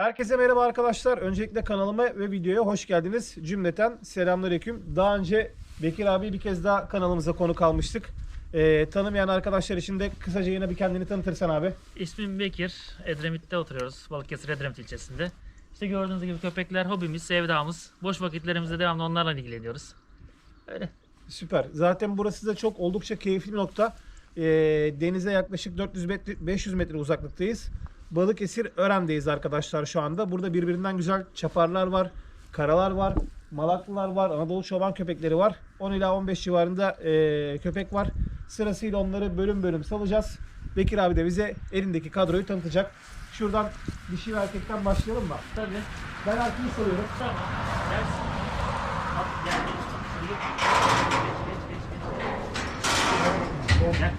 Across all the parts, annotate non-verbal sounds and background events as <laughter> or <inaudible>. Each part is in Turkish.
Herkese merhaba arkadaşlar. Öncelikle kanalıma ve videoya hoş geldiniz. Cümleten selamünaleyküm. Daha önce Bekir abi bir kez daha kanalımıza konuk almıştık. Ee, tanımayan arkadaşlar için de kısaca yine bir kendini tanıtırsan abi. İsmim Bekir. Edremit'te oturuyoruz. Balıkesir Edremit ilçesinde. İşte gördüğünüz gibi köpekler hobimiz, sevdamız. Boş vakitlerimizde devamlı onlarla ilgileniyoruz. Öyle. Süper. Zaten burası da çok oldukça keyifli bir nokta. Ee, denize yaklaşık 400 metre, 500 metre uzaklıktayız. Balıkesir Ören'deyiz arkadaşlar şu anda. Burada birbirinden güzel çaparlar var, karalar var, malaklılar var, Anadolu çoban köpekleri var. 10 ila 15 civarında ee, köpek var. Sırasıyla onları bölüm bölüm salacağız. Bekir abi de bize elindeki kadroyu tanıtacak. Şuradan dişi ve erkekten başlayalım mı? Tabii. Ben erkeği salıyorum. Tamam. Hop, gel. Geç, geç, geç. Gel.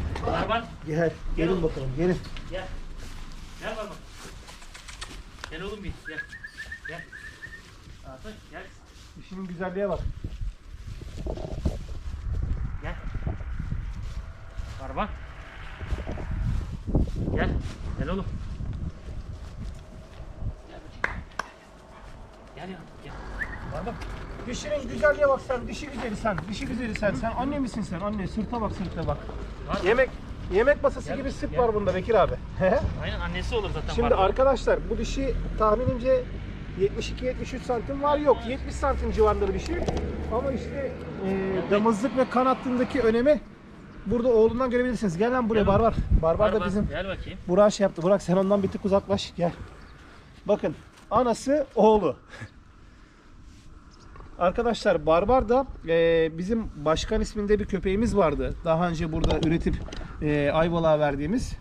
Gel, gelin bakalım, gelin. Gel. Gel Barbar. Gel oğlum bir. Gel. Gel. Artık gel. Dişinin güzelliğe bak. Gel. Barbar. Gel. Gel oğlum. Gel ya. Gel. Bak dişinin güzelliğe bak sen, dişi güzeli sen, dişi güzeli sen. Sen anne misin sen? Anne sırta bak sırta bak. Yemek yemek masası gibi gel. var bunda Bekir abi. Aynen annesi olur zaten. Şimdi Barbar. arkadaşlar bu dişi tahminimce 72-73 santim var yok 70 santim civarında bir dişi. Ama işte e, damızlık ve kan hattındaki önemi burada oğlundan görebilirsiniz. Gel lan buraya Gel. Barbar. Barbar da Barbar, bizim Gel bakayım. Burak şey yaptı. Burak sen ondan bir tık uzaklaş. Gel. Bakın anası oğlu. <laughs> Arkadaşlar Barbar da e, bizim başkan isminde bir köpeğimiz vardı. Daha önce burada üretip e, Ayvalık'a verdiğimiz.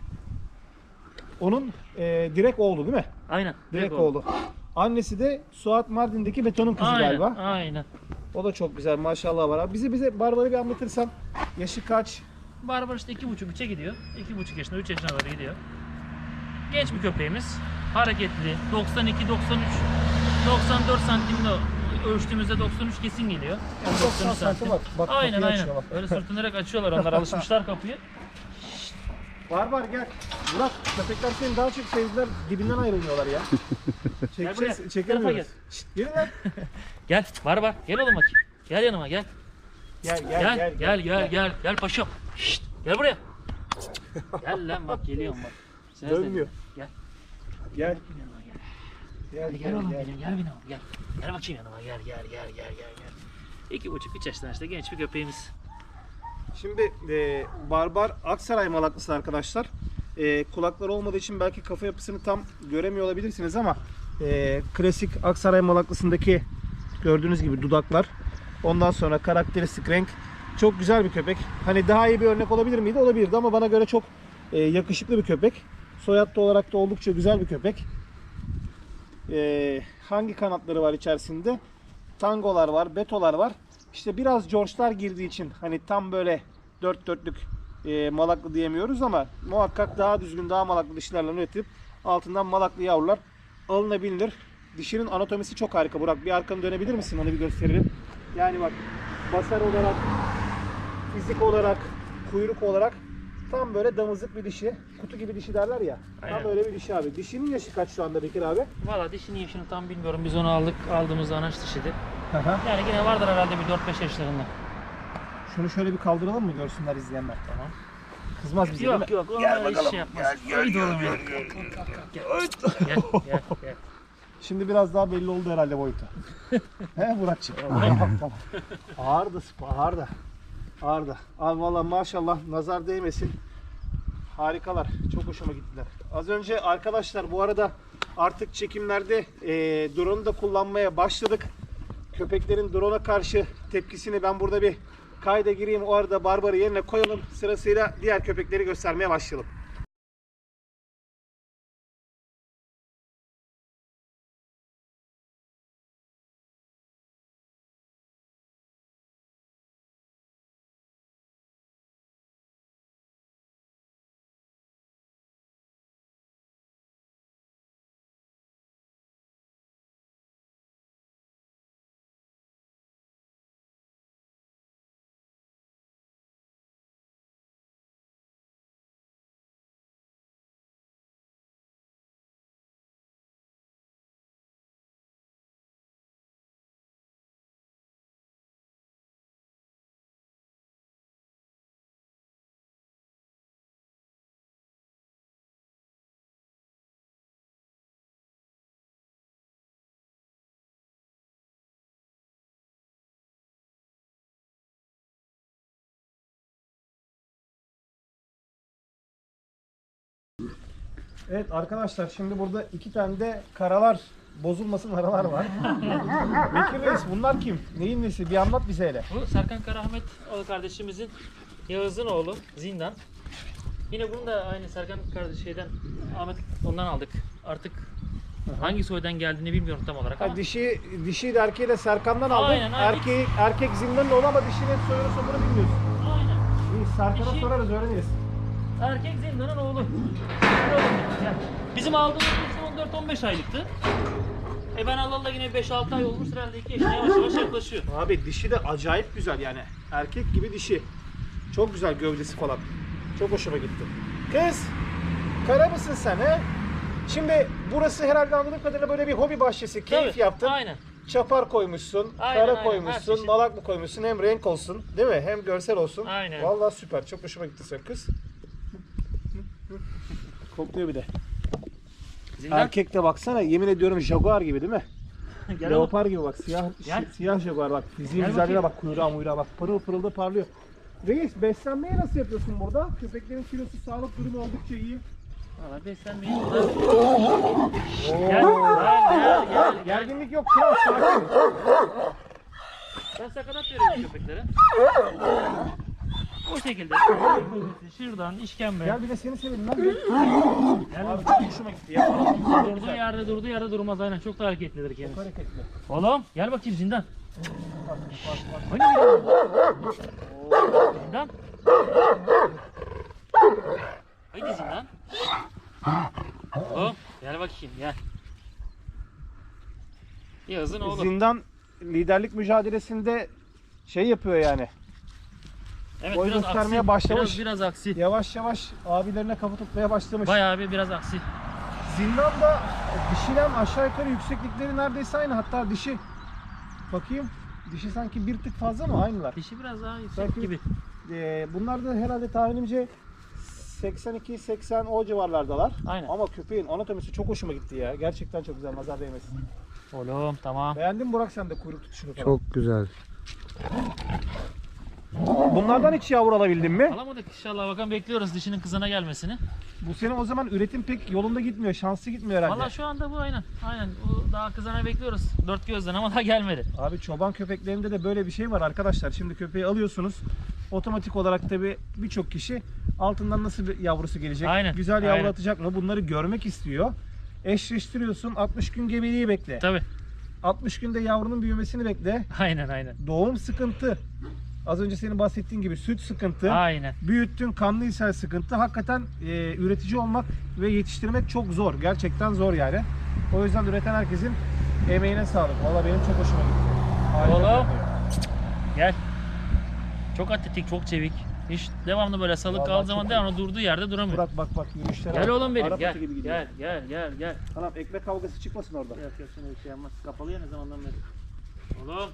Onun e, direkt oğlu değil mi? Aynen. Direkt oğlu. Annesi de Suat Mardin'deki betonun kızı Aynen. galiba. Aynen. O da çok güzel maşallah var. abi. Bize bize Barbar'ı bir anlatırsan. Yaşı kaç? Barbar işte iki buçuk üçe gidiyor. İki buçuk yaşında, üç yaşına doğru gidiyor. Genç bir köpeğimiz. Hareketli. 92, 93, 94 santimde ölçtüğümüzde 93 kesin geliyor. Yani 90 santim var. Bak Aynen kapıyı aynen. açıyor bak. Öyle sırtınarak açıyorlar onlar. Alışmışlar kapıyı. <laughs> Barbar gel. Burak köpekler seni daha çok sevdiler. Dibinden ayrılmıyorlar ya. <laughs> Gel buraya. Çekeceğiz, Tarafa çekemiyoruz. gel. Şşt, gelin lan. <laughs> Gel Barbar. Gel oğlum bakayım. Gel yanıma gel. Gel Gel gel gel gel gel, gel, paşam. Şşt, gel buraya. <laughs> gel lan bak geliyorum bak. Ses Dönmüyor. Gel. Gel. Yanıma gel. Gel, Hadi gel, gel oğlum gel. benim gel benim gel. Gel bakayım yanıma gel gel gel gel gel gel. İki buçuk üç yaşında işte genç bir köpeğimiz. Şimdi e, Barbar Aksaray malaklısı arkadaşlar. E, kulakları olmadığı için belki kafa yapısını tam göremiyor olabilirsiniz ama e, klasik Aksaray malaklısındaki gördüğünüz gibi dudaklar. Ondan sonra karakteristik renk. Çok güzel bir köpek. Hani daha iyi bir örnek olabilir miydi? Olabilirdi ama bana göre çok e, yakışıklı bir köpek. Soyadlı olarak da oldukça güzel bir köpek. E, hangi kanatları var içerisinde? Tangolar var, betolar var. İşte biraz George'lar girdiği için hani tam böyle dört dörtlük e, malaklı diyemiyoruz ama muhakkak daha düzgün, daha malaklı dişilerle üretip altından malaklı yavrular alınabilir. Dişinin anatomisi çok harika Burak. Bir arkanı dönebilir misin? Onu bir gösterelim. Yani bak basar olarak, fizik olarak, kuyruk olarak tam böyle damızlık bir dişi. Kutu gibi dişi derler ya. Aynen. Tam öyle bir dişi abi. Dişinin yaşı kaç şu anda Bekir abi? Valla dişinin yaşını tam bilmiyorum. Biz onu aldık. Aldığımız anaç dişiydi. Hı. Yani yine vardır herhalde bir 4-5 yaşlarında. Şunu şöyle bir kaldıralım mı görsünler izleyenler. Tamam. Kızmaz bize değil mi? Yok yok onlar hiç şey yapmaz. Haydi oğlum ya. Gel. Gel gel gel. Şimdi biraz daha belli oldu herhalde boyutu. <laughs> He tamam tamam. Ağır da sıpa, ağır da. Ağır da. Abi valla maşallah nazar değmesin. Harikalar. Çok hoşuma gittiler. Az önce arkadaşlar bu arada artık çekimlerde e, drone'u da kullanmaya başladık. Köpeklerin drone'a karşı tepkisini ben burada bir kayda gireyim. O arada Barbar'ı yerine koyalım. Sırasıyla diğer köpekleri göstermeye başlayalım. Evet arkadaşlar şimdi burada iki tane de karalar bozulmasın aralar var. <laughs> Bekir Reis bunlar kim? Neyin nesi? Bir anlat bize hele. Bu Serkan Karahmet o kardeşimizin Yağız'ın oğlu Zindan. Yine bunu da aynı Serkan kardeş şeyden Ahmet ondan aldık. Artık hangi soydan geldiğini bilmiyorum tam olarak ama Ha, dişi dişi de erkeği de Serkan'dan aldık. Aynen, aynen. Erkeği, erkek zindanın oğlu ama dişinin soyunu sonunu bilmiyoruz. aynen. İyi Serkan'a Dişi- sorarız öğreniriz. Erkek Zindan'ın oğlu. Bizim aldığımız kuş 14-15 aylıktı. E ben alalı yine 5-6 ay olmuş herhalde 2 yaşına yavaş yavaş yaklaşıyor. Abi dişi de acayip güzel yani. Erkek gibi dişi. Çok güzel gövdesi falan. Çok hoşuma gitti. Kız, kara mısın sen he? Şimdi burası herhalde anladığım kadarıyla böyle bir hobi bahçesi. Keyif Tabii, yaptın. Aynen. Çapar koymuşsun, Aynen, kara aynen, koymuşsun, her çeşit. malak mı koymuşsun hem renk olsun değil mi? Hem görsel olsun. Aynen. Vallahi süper. Çok hoşuma gitti sen kız. Kokluyor bir de. Zindan. Erkek de baksana yemin ediyorum jaguar gibi değil mi? <laughs> Gel. Leopar gibi bak siyah Gel. siyah jaguar bak fiziğin Gel güzelliğine bak kuyruğa muyruğa bak pırıl pırıl da parlıyor. Reis beslenmeyi nasıl yapıyorsun burada? Köpeklerin kilosu sağlık durumu oldukça iyi. Valla beslenmeyi burada. Gel, gel, gel, gel. Gerginlik yok kral sakin. Ben sakatat veriyorum köpeklere. O şekilde. Şuradan işkembe. Gel bir de seni sevelim lan. Abi çok hoşuma gitti ya. Durduğu yerde durduğu yerde durmaz aynen. Çok da hareketlidir Çok kendisi. hareketli. Oğlum gel bakayım zindan. Hani bir Zindan. Haydi zindan. Oğlum gel bakayım gel. Yazın oğlum. Zindan liderlik mücadelesinde şey yapıyor yani. Evet boy biraz göstermeye aksi. başlamış. Biraz, biraz aksi. Yavaş yavaş abilerine kafa tutmaya başlamış. Bayağı bir biraz aksi. Zindan da dişiden aşağı yukarı yükseklikleri neredeyse aynı. Hatta dişi bakayım. Dişi sanki bir tık fazla mı? Aynılar. Dişi biraz daha yüksek Belki- gibi. Ee, bunlar da herhalde tahminimce 82-80 o civarlardalar. Aynen. Ama köpeğin anatomisi çok hoşuma gitti ya. Gerçekten çok güzel. Nazar değmesin. Oğlum tamam. Beğendin mi Burak sen de kuyruk tutuşunu falan? Çok güzel. Bunlardan hiç yavru alabildin mi? Alamadık inşallah bakalım bekliyoruz dişinin kızına gelmesini. Bu sene o zaman üretim pek yolunda gitmiyor. Şanslı gitmiyor herhalde. Valla şu anda bu aynen. Aynen. Bu daha kızana bekliyoruz. Dört gözden ama daha gelmedi. Abi çoban köpeklerinde de böyle bir şey var arkadaşlar. Şimdi köpeği alıyorsunuz. Otomatik olarak tabi birçok kişi altından nasıl bir yavrusu gelecek, Aynen, güzel yavru aynen. atacak mı bunları görmek istiyor. Eşleştiriyorsun 60 gün gebeliği bekle. Tabi. 60 günde yavrunun büyümesini bekle. Aynen aynen. Doğum sıkıntı. Az önce senin bahsettiğin gibi süt sıkıntı. Aynen. Büyüttün kanlı ishal sıkıntı. Hakikaten e, üretici olmak ve yetiştirmek çok zor. Gerçekten zor yani. O yüzden üreten herkesin emeğine sağlık. Valla benim çok hoşuma gitti. Harika Oğlum. Gel. Çok atletik, çok çevik. Hiç devamlı böyle salık Vallahi kaldığı çok zaman iyi. devamlı durduğu yerde duramıyor. Burak bak bak yürüyüşlere Gel bak. oğlum benim Arap gel. atı gibi gidiyor. Gel gel gel gel. Tamam ekmek kavgası çıkmasın orada. Yok yok şimdi bir şey yapmaz. Kapalı ya ne zamandan beri. Oğlum.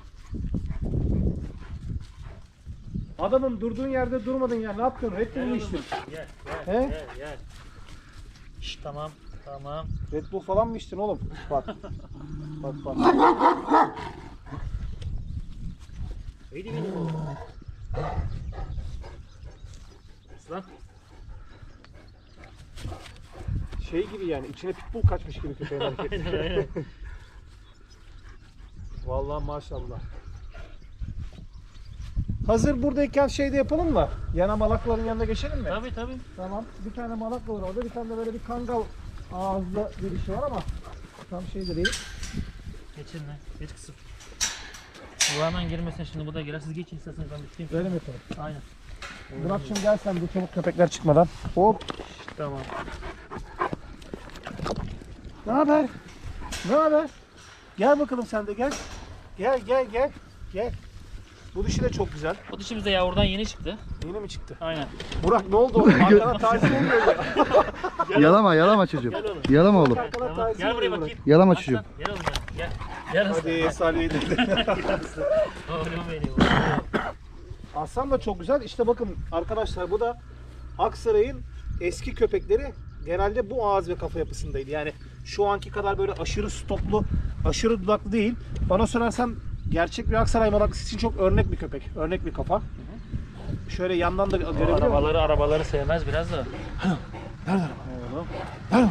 Adamım durduğun yerde durmadın ya. Ne yaptın? Red Bull Gel mu içtin? Gel He? gel gel gel. Şşt, tamam tamam. Red Bull falan mı içtin oğlum? Bak. bak bak. Haydi benim oğlum. Aslan. Şey gibi yani içine pitbull kaçmış gibi köpeğin <laughs> hareketi. Aynen aynen. Vallahi maşallah. Hazır buradayken şey de yapalım mı? Yana malakların yanına geçelim mi? tabii tabii. Tamam. Bir tane malak var orada. Bir tane de böyle bir kangal ağızlı bir dişi var ama tam şey de değil. Geçin lan. Geç kızım. Bu hemen girmesin şimdi bu da girer. Siz geçin isterseniz ben bitireyim. Böyle mi yapalım? Aynen. Burak'cığım gel sen bu çabuk köpekler çıkmadan. Hop. Tamam. Ne haber? Ne haber? Gel bakalım sen de gel. Gel gel gel. Gel. Bu dişi de çok güzel. Bu dişimiz de yavrudan yeni çıktı. Yeni mi çıktı? Aynen. Burak ne oldu? <laughs> Arkana taciz olmuyor ya. Yalama yalama çocuğum. Gel oğlum. Yalama oğlum. Arkana taciz Gel buraya bakayım. Yalama Aslan, çocuğum. Gel oğlum gel. Gel. Gel aslan. Hadi Salih'e de. <laughs> Oğlum benim. Aslan da çok güzel. İşte bakın arkadaşlar bu da Aksaray'ın eski köpekleri genelde bu ağız ve kafa yapısındaydı. Yani şu anki kadar böyle aşırı stoplu, aşırı dudaklı değil. Bana sorarsan gerçek bir Aksaray malaklısı için çok örnek bir köpek. Örnek bir kafa. Şöyle yandan da görebiliyor musun? Arabaları arabaları sevmez biraz da. Oğlum.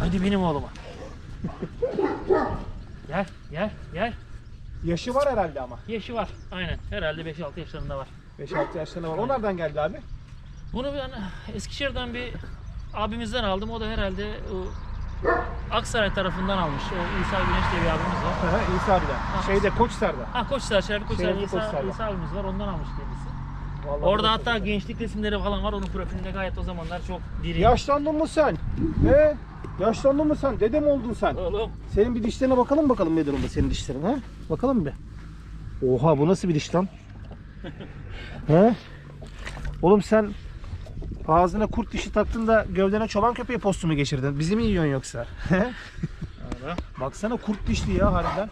Hadi benim oğluma. gel gel gel. Yaşı var herhalde ama. Yaşı var. Aynen. Herhalde 5-6 yaşlarında var. 5-6 yaşlarında var. O nereden geldi abi? Bunu ben Eskişehir'den bir abimizden aldım. O da herhalde o Aksaray tarafından almış. O İsa Güneş diye bir abimiz var. Hı hı, İsa abiden. Şeyde Koçser'de. Ha Koçhisar, Şerbi Koçhisar Şerbi İsa, Koçhisar'da. İsa abimiz var. Ondan almış kendisi. Vallahi Orada hatta çok gençlik resimleri falan var. Onun profilinde gayet o zamanlar çok diri. güzel. Yaşlandın mı sen? He? Yaşlandın mı sen? Dede mi oldun sen? Oğlum Senin bir dişlerine bakalım bakalım ne durumda senin dişlerin ha? Bakalım bir. Oha bu nasıl bir diş lan? <laughs> he? Oğlum sen ağzına kurt dişi taktın da gövdene çoban köpeği postu mu geçirdin? Bizi mi yiyorsun yoksa? <laughs> Baksana kurt dişli ya harbiden.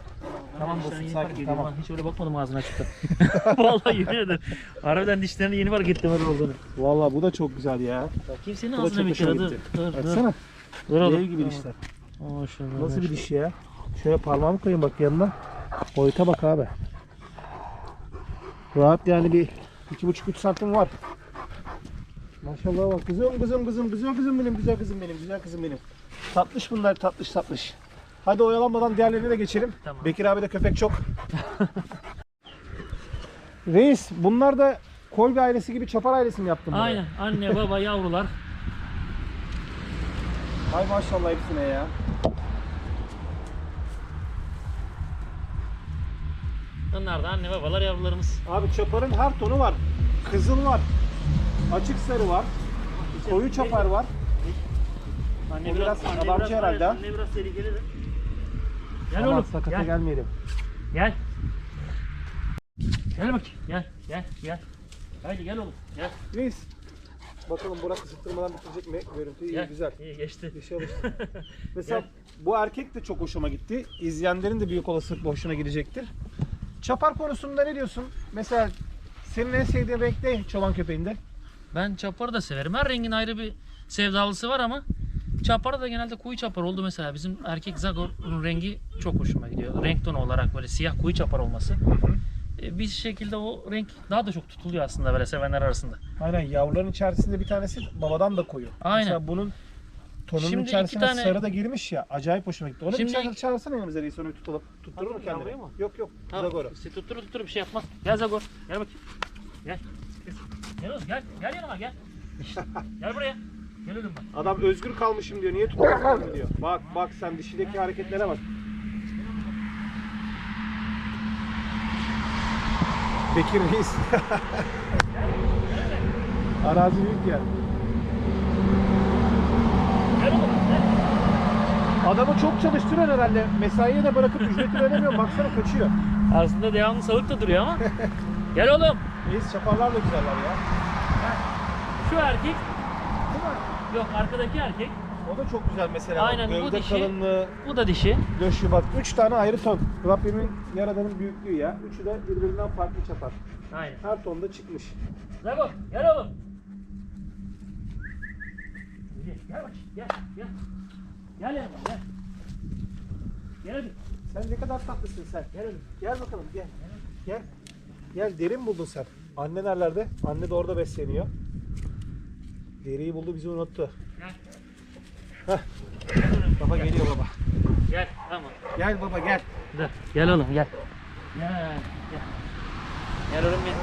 Tamam dostum sakin tamam. Hiç öyle bakmadım ağzına çıktı. <laughs> Vallahi yemin ederim. Harbiden dişlerini yeni fark ettim öyle olduğunu. Vallahi bu da çok güzel ya. Bakayım senin Bu da ağzına çok bir kere hoşuma dur. gitti. Dur dur. Baksana. Dur oğlum. Dev gibi dişler. Maşallah. Nasıl bir diş ya? Şöyle parmağımı koyayım bak yanına. Boyuta bak abi. Rahat yani bir iki buçuk üç santim var. Maşallah bak kızım kızım kızım güzel kızım benim güzel kızım benim güzel kızım benim. Tatlış bunlar tatlış tatlış. Hadi oyalanmadan diğerlerine de geçelim. Tamam. Bekir abi de köpek çok. Reis bunlar da Kolbi ailesi gibi çapar ailesi mi yaptın? buraya? Aynen. Anne, baba, yavrular. Hay maşallah hepsine ya. Onlar da anne, babalar, yavrularımız. Abi çaparın her tonu var. Kızıl var. Açık sarı var. Koyu çapar var. Anne O biraz adamcı herhalde ha. Anne biraz tehlikelidir. Gel Aman oğlum. sakata Gel. gelmeyelim. Gel. Gel bak. Gel. Gel. Gel. Haydi gel oğlum. Gel. Reis. Bakalım Burak ısıttırmadan bitirecek mi? Görüntü iyi Gel. güzel. İyi geçti. Bir şey alıştı. <laughs> Mesela Gel. bu erkek de çok hoşuma gitti. İzleyenlerin de büyük olasılıkla hoşuna gidecektir. Çapar konusunda ne diyorsun? Mesela senin en sevdiğin renk ne çoban köpeğinde? Ben çaparı da severim. Her rengin ayrı bir sevdalısı var ama çapar da genelde koyu çapar oldu mesela. Bizim erkek Zagor'un rengi çok hoşuma gidiyor. Renk tonu olarak böyle siyah koyu çapar olması. E, Bir şekilde o renk daha da çok tutuluyor aslında böyle sevenler arasında. Aynen yavruların içerisinde bir tanesi babadan da koyu. Aynen. Mesela bunun tonunun Şimdi içerisine tane- sarı da girmiş ya. Acayip hoşuma gitti. Onu Şimdi bir çağır, iki- çağırsana yanımıza reis onu tutalım. Tutturur mu kendini? Yok yok. Ha, Zagor'u. işte tutturur tutturur bir şey yapmaz. Gel Zagor. Gel bakayım. Gel. Gel gel. Gel yanıma gel. gel buraya. Gel oğlum bak. Adam özgür kalmışım diyor. Niye tutamıyorum diyor. Bak bak sen dişideki hareketlere bak. Bekir Reis. <laughs> Arazi büyük ya. Gel oğlum. Gel. Adamı çok çalıştırıyor herhalde. Mesaiye de bırakıp ücretini ödemiyor. Baksana kaçıyor. Aslında devamlı salık da duruyor ama. <laughs> gel oğlum. Reis çaparlar da güzeller ya. Şu erkek. Değil mi? Yok arkadaki erkek. O da çok güzel mesela. Aynen, bu Gövde dişi. kalınlığı, Bu da dişi. döşü bak. Üç tane ayrı ton. Rabbimin yaradanın büyüklüğü ya. Üçü de birbirinden farklı çapar. Aynen. Her tonda çıkmış. Zagor gel oğlum. Gel, gel bak. Gel. Gel. Gel yanıma gel. Gel hadi. Sen ne kadar tatlısın sen. Gel hadi. Gel bakalım gel. Gel. Gel derin buldun sen. Anne nerelerde? Anne de orada besleniyor. Deriyi buldu bizi unuttu. Gel. Baba geliyor baba. Gel. Tamam. Gel baba gel. Dur. Gel oğlum gel. Gel. Gel. Gel oğlum benim.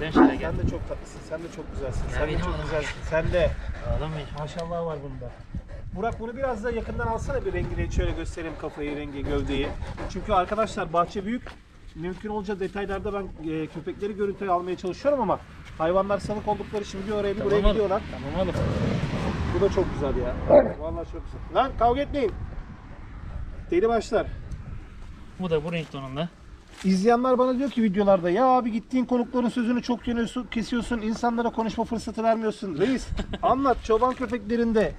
Dön şöyle gel. Sen de çok tatlısın. Sen de çok güzelsin. Ya Sen de çok oğlum. güzelsin. Sen de. Oğlum benim. Maşallah var bunda. Burak bunu biraz da yakından alsana bir rengini şöyle göstereyim kafayı, rengi, gövdeyi. Çünkü arkadaşlar bahçe büyük. Mümkün olunca detaylarda ben e, köpekleri görüntüye almaya çalışıyorum ama hayvanlar salık oldukları için bir oraya bir buraya oğlum. gidiyorlar. Tamam oğlum. Bu da çok güzel ya. Vallahi çok güzel. Lan kavga etmeyin. Deli başlar. Bu da bu renk tonunda. İzleyenler bana diyor ki videolarda ya abi gittiğin konukların sözünü çok kesiyorsun, insanlara konuşma fırsatı vermiyorsun. Reis <laughs> anlat çoban köpeklerinde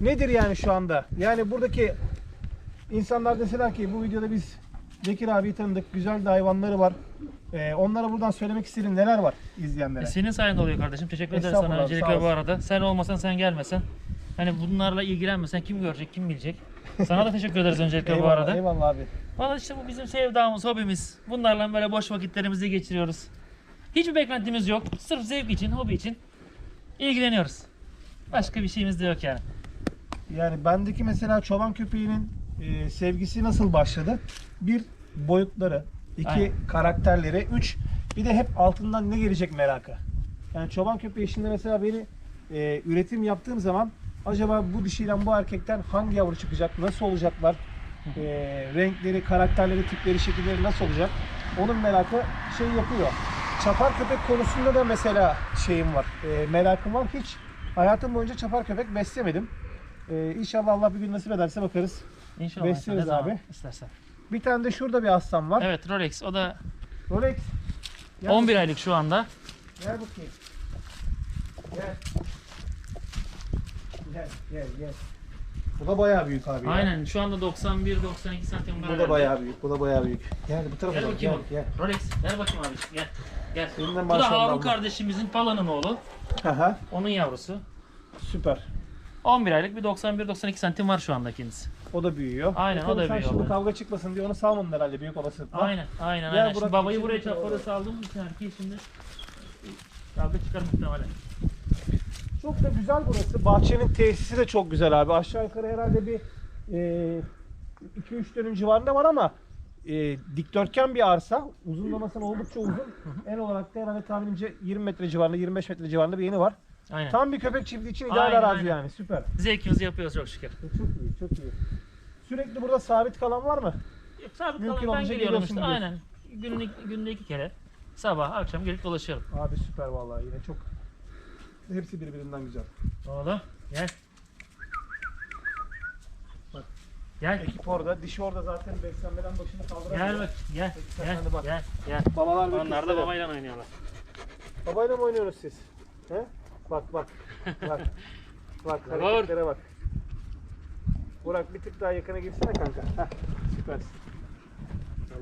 nedir yani şu anda? Yani buradaki insanlar deseler ki bu videoda biz Bekir abi tanıdık, güzel de hayvanları var. Ee, onlara buradan söylemek istediğin neler var izleyenlere? E, Senin sayende oluyor kardeşim. Teşekkür Estağfurullah, sana sağ öncelikle bu olasın. arada. Sen olmasan sen gelmesen. Hani bunlarla ilgilenmesen kim görecek, kim bilecek. Sana da teşekkür ederiz öncelikle bu arada. eyvallah abi. Valla işte bu bizim sevdamız, hobimiz. Bunlarla böyle boş vakitlerimizi geçiriyoruz. Hiçbir beklentimiz yok. Sırf zevk için, hobi için ilgileniyoruz. Başka bir şeyimiz de yok yani. Yani bendeki mesela çoban köpeğinin e, sevgisi nasıl başladı? Bir boyutları, iki Aynen. karakterleri, üç bir de hep altından ne gelecek merakı. Yani çoban köpeği şimdi mesela beni e, üretim yaptığım zaman acaba bu dişiyle bu erkekten hangi yavru çıkacak, nasıl olacaklar, e, renkleri, karakterleri, tipleri, şekilleri nasıl olacak? Onun merakı şey yapıyor. Çapar köpek konusunda da mesela şeyim var, e, merakım var. Hiç hayatım boyunca çapar köpek beslemedim. E, inşallah Allah bir gün nasip ederse bakarız. İnşallah. Besleriz abi. istersen. Bir tane de şurada bir aslan var. Evet Rolex o da Rolex. Gel 11 aylık şu anda. Gel bakayım. Gel. Gel, gel, gel. Bu da bayağı büyük abi ya. Aynen şu anda 91-92 santim var. Bu da bayağı büyük, bu da bayağı büyük. Gel bu tarafa Gel bak, bakayım. gel, gel. Rolex ver bakayım abi. Gel. Gel. Senin de Bu da maşallah Harun kardeşimizin Pala'nın oğlu. Aha, Onun yavrusu. süper. 11 aylık bir 91-92 santim var şu anda kendisi. O da büyüyor. Aynen, o da sen büyüyor. Şimdi kavga çıkmasın diye onu salmadın herhalde büyük olasılıkla. Aynen aynen Gel aynen. Şimdi babayı buraya çapara saldım. için erkeği şimdi kavga çıkar muhtemelen. Çok da güzel burası. Bahçenin tesisi de çok güzel abi. Aşağı yukarı herhalde bir 2-3 dönüm civarında var ama e, dikdörtgen bir arsa. Uzunlamasına oldukça uzun. en olarak da herhalde tahminimce 20 metre civarında, 25 metre civarında bir yeni var. Aynen. Tam bir köpek çiftliği için ideal Aynen, arazi aynen. yani. Süper. Zevkimizi yapıyoruz çok şükür. E, Çok iyi, çok iyi. Sürekli burada sabit kalan var mı? Yok, Sabit Mümkün kalan ben olunca geliyorum geliyorsun işte. diyorsun. Aynen. Günün, günde iki kere. Sabah akşam gelip dolaşıyorum. Abi süper vallahi yine çok. Hepsi birbirinden güzel. Oğlum gel. Bak. Gel. Ekip orada, dişi orada zaten beslenmeden başını kaldıramıyor. Gel bak. Gel. Sen Gel. de bak. Gel. Gel. Babalar ve Onlar da kızları. babayla oynuyorlar. Babayla mı oynuyorsunuz siz? He? Bak bak. Bak. bak hareketlere bak. Burak bir tık daha yakına girsene kanka. Heh, süpersin.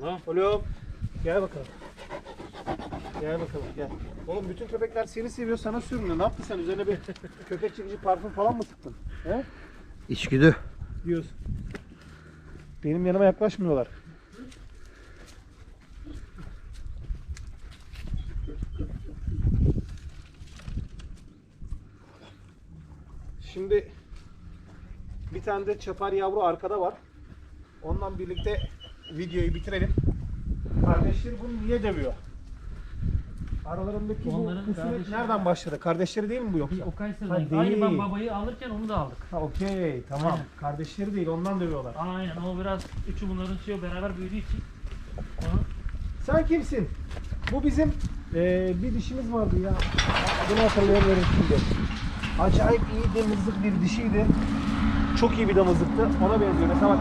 Oğlum. Oğlum gel bakalım. Gel bakalım gel. Oğlum bütün köpekler seni seviyor sana sürünüyor. Ne yaptın sen? Üzerine bir köpek çekici parfüm falan mı sıktın? He? İçgüdü. Diyorsun. Benim yanıma yaklaşmıyorlar. Şimdi bir tane de çapar yavru arkada var. Ondan birlikte videoyu bitirelim. Kardeşleri bunu niye dövüyor? Aralarındaki Onların bu husumet nereden başladı? Kardeşleri değil mi bu yoksa? O Kayseri'den. Ha, Aynı ben değil. babayı alırken onu da aldık. Ha okey tamam. Aynen. Kardeşleri değil ondan dövüyorlar. Aynen o biraz üçü bunların şey beraber büyüdüğü için. Onu Sen kimsin? Bu bizim eee, bir dişimiz vardı ya. Adını hatırlayamıyorum şimdi. Acayip iyi damızlık bir dişiydi. Çok iyi bir damızlıktı. Ona benziyor. Mesela bak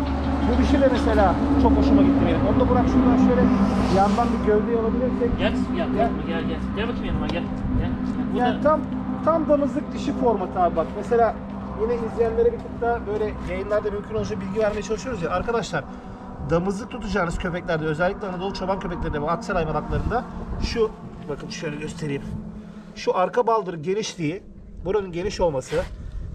bu dişi de mesela çok hoşuma gitti benim. Onu da bırak şuradan şöyle yandan bir gövdeyi alabilirsek. gel gel Gel. gel gel bakayım yanıma gel. Gel. Bu Yani da tam tam damızlık dişi formatı abi bak. Mesela yine izleyenlere bir tık daha böyle yayınlarda mümkün olunca bilgi vermeye çalışıyoruz ya. Arkadaşlar damızlık tutacağınız köpeklerde özellikle Anadolu çoban köpeklerinde ve Aksaray malaklarında şu bakın şöyle göstereyim. Şu arka baldırı genişliği, buranın geniş olması,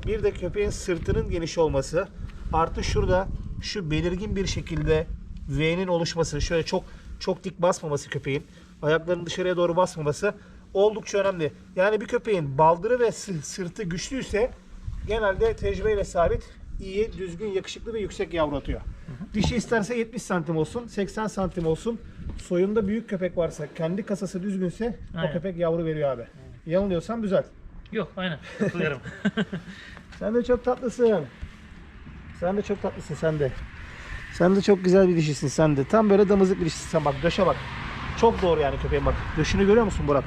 bir de köpeğin sırtının geniş olması, artı şurada şu belirgin bir şekilde V'nin oluşması, şöyle çok çok dik basmaması köpeğin, ayaklarının dışarıya doğru basmaması oldukça önemli. Yani bir köpeğin baldırı ve sı- sırtı güçlüyse genelde tecrübeyle sabit, iyi, düzgün, yakışıklı ve yüksek yavru atıyor. Dişi isterse 70 santim olsun, 80 santim olsun. Soyunda büyük köpek varsa, kendi kasası düzgünse Aynen. o köpek yavru veriyor abi. Yanılıyorsam düzelt. Yok aynen. Katılıyorum. <laughs> Sen de çok tatlısın. Sen de çok tatlısın sen de. Sen de çok güzel bir dişisin sen de. Tam böyle damızlık bir dişisin sen bak. Döşe bak. Çok doğru yani köpeğin bak. Döşünü görüyor musun Burak?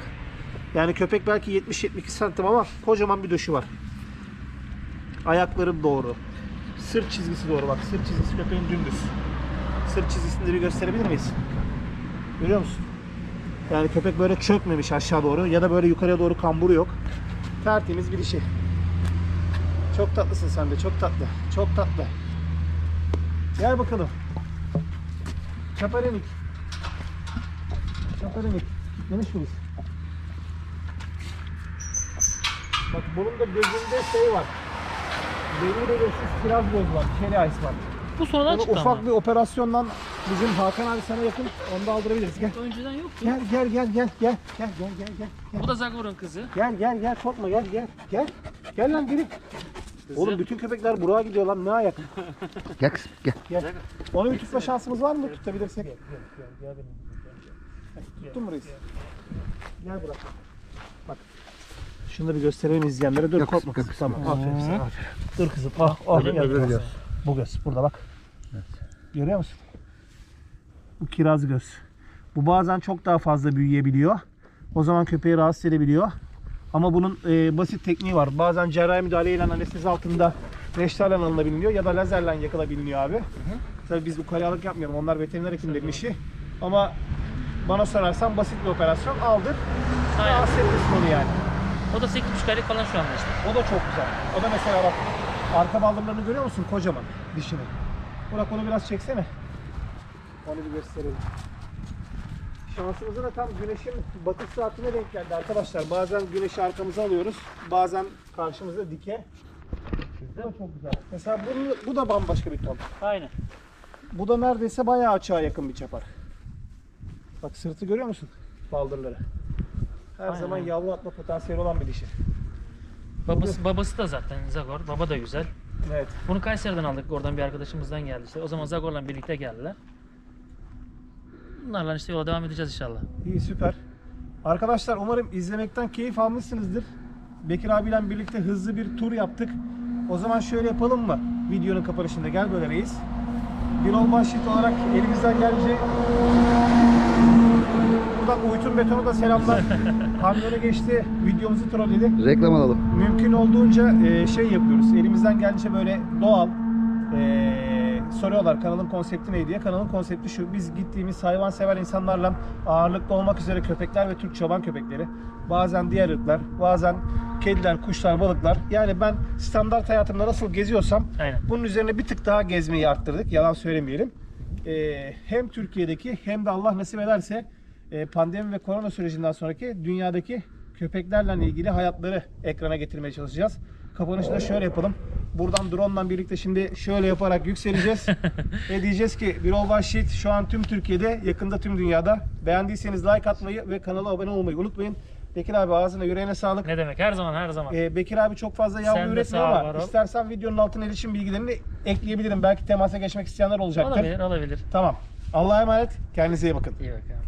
Yani köpek belki 70-72 santim ama kocaman bir döşü var. Ayakları doğru. Sırt çizgisi doğru bak. Sırt çizgisi köpeğin dümdüz. Sırt çizgisini de bir gösterebilir miyiz? Görüyor musun? Yani köpek böyle çökmemiş aşağı doğru ya da böyle yukarıya doğru kamburu yok. Tertemiz bir dişi. Çok tatlısın sen de çok tatlı. Çok tatlı. Gel bakalım. Çaparenik. Çaparenik. Geniş miyiz? Bak bunun da gözünde şey var. Belli belirsiz kiraz göz var. Eyes var. Bu sonradan Bunu çıktı ufak ama. bir operasyondan bizim Hakan abi sana yakın. Onu da aldırabiliriz. Gel. Önceden yoktu. Gel gel gel gel gel gel gel gel gel. Bu da Zagor'un kızı. Gel gel gel korkma gel gel gel. Gel lan gelin. Hızlı. Oğlum bütün köpekler buraya gidiyor lan ne ayak. Gel kızım gel. Gel. Onu bir tutma şansımız var mı? Tutabilirsek. Gel, gel, gel. Tuttun mu reis? Gel bırak. Bak. Şunu da bir gösterelim izleyenlere. Dur Yok, korkma kızım. yok. Tamam. Aferin sana. aferin. Dur kızım. Ah, ah, gel. Bu göz. Burada bak. Görüyor musun? Bu kiraz göz. Bu bazen çok daha fazla büyüyebiliyor. O zaman köpeği rahatsız edebiliyor. Ama bunun e, basit tekniği var. Bazen cerrahi müdahaleyle anestezi altında reçlerle alınabiliyor ya da lazerle yakılabiliyor abi. Tabii biz bu karyalık yapmıyorum. Onlar veteriner hekimlerin işi. Ama bana sorarsan basit bir operasyon. Aldır. Aynen. Rahatsız etmesin onu yani. O da 8,5 aylık falan şu anda işte. O da çok güzel. O da mesela bak arka baldırlarını görüyor musun? Kocaman dişini. Burak onu biraz çeksene. Onu bir gösterelim. Şansımıza da tam güneşin batış saatine denk geldi arkadaşlar. Bazen güneşi arkamıza alıyoruz. Bazen karşımızda dike. Bu da çok güzel. Mesela bu, bu da bambaşka bir ton. Aynen. Bu da neredeyse bayağı açığa yakın bir çapar. Bak sırtı görüyor musun? Baldırları. Her Aynen. zaman yavru atma potansiyeli olan bir dişi. Babası, babası da zaten Zagor. Baba da güzel. Evet. Bunu Kayseri'den aldık. Oradan bir arkadaşımızdan geldi işte. O zaman Zagor'la birlikte geldiler. Bunlarla işte yola devam edeceğiz inşallah. İyi süper. Arkadaşlar umarım izlemekten keyif almışsınızdır. Bekir abiyle birlikte hızlı bir tur yaptık. O zaman şöyle yapalım mı? Videonun kapanışında gel böyle reis. Bir ol başlık olarak elimizden gelince buradan Uytun Beton'a da selamlar. <laughs> Kamyonu geçti. Videomuzu trolledi. Reklam alalım. Mümkün olduğunca e, şey yapıyoruz. Elimizden gelince böyle doğal e, soruyorlar kanalın konsepti ne diye. Kanalın konsepti şu. Biz gittiğimiz hayvansever insanlarla ağırlıklı olmak üzere köpekler ve Türk çoban köpekleri. Bazen diğer ırklar, bazen kediler, kuşlar, balıklar. Yani ben standart hayatımda nasıl geziyorsam Aynen. bunun üzerine bir tık daha gezmeyi arttırdık. Yalan söylemeyelim. E, hem Türkiye'deki hem de Allah nasip ederse e, pandemi ve korona sürecinden sonraki dünyadaki köpeklerle ilgili hayatları ekrana getirmeye çalışacağız. Kapanışı da şöyle yapalım. Buradan drone'la birlikte şimdi şöyle yaparak yükseleceğiz. <laughs> ve diyeceğiz ki bir All Sheet şu an tüm Türkiye'de, yakında tüm dünyada. Beğendiyseniz like atmayı ve kanala abone olmayı unutmayın. Bekir abi ağzına yüreğine sağlık. Ne demek? Her zaman her zaman. Ee, Bekir abi çok fazla Sen yavru de üretmiyor ama ol. istersen videonun altına iletişim bilgilerini ekleyebilirim. Belki temasa geçmek isteyenler olacaktır. olabilir, olabilir. Tamam. Allah'a emanet. Kendinize iyi bakın. İyi bakalım.